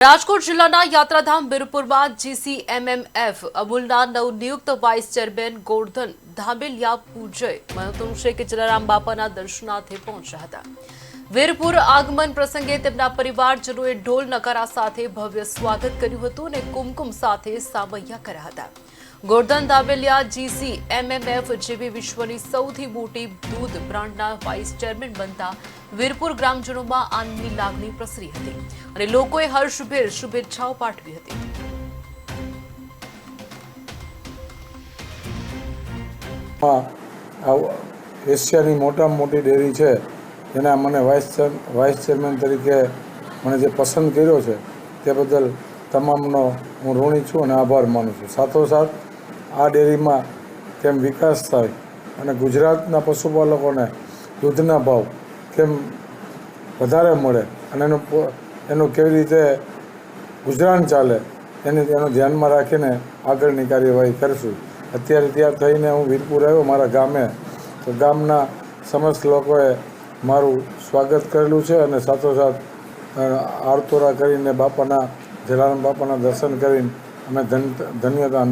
રાજકોટ જિલ્લાના યાત્રાધામ બિરપુરમાં જીસીએમએમએફ અમૂલના નવનિયુક્ત વાઇસ ચેરમેન ગોરધન ધામેલિયા પૂજય મહત્વનું છે કે જલારામ બાપાના દર્શનાર્થે પહોંચ્યા હતા. વીરપુર આગમન પ્રસંગે તેમના પરિવારજનોએ ઢોલ નકારા સાથે ભવ્ય સ્વાગત કર્યું હતું અને કુમકુમ સાથે સામૈયા કર્યા હતા. ગોરધન ધામેલિયા જીસી, એમએમએફ જેવી વિશ્વની સૌથી મોટી દૂધ બ્રાન્ડના વાઇસ ચેરમેન બનતા વીરપુર ગ્રામજનોમાં આનંદની લાગણી પ્રસરી હતી અને લોકોએ હર્ષભેર શુભેચ્છાઓ પાઠવી હતી. એશિયાની મોટામાં મોટી ડેરી છે. એના મને વાઇસ વાઇસ ચેરમેન તરીકે મને જે પસંદ કર્યો છે, તે બદલ તમામનો હું ઋણી છું અને આભાર માનું છું. સાથોસાથ, આ ડેરીમાં કેમ વિકાસ થાય અને ગુજરાતના પશુપાલકોને દૂધના ભાવ કેમ વધારે મળે અને એનું એનું કેવી રીતે ગુજરાન ચાલે, એને, એનું ધ્યાનમાં રાખીને આગળની કાર્યવાહી કરશું. અત્યારે ત્યાં થઈને હું વીરપુર આવ્યો, મારા ગામે. તો ગામના સમસ્ત લોકોએ મારું સ્વાગત કરેલું છે અને સાથોસાથ આરતોરા કરીને બાપાના, જલારામ બાપાના દર્શન કરીને અમે ધન, ધન્યતા અનુભવી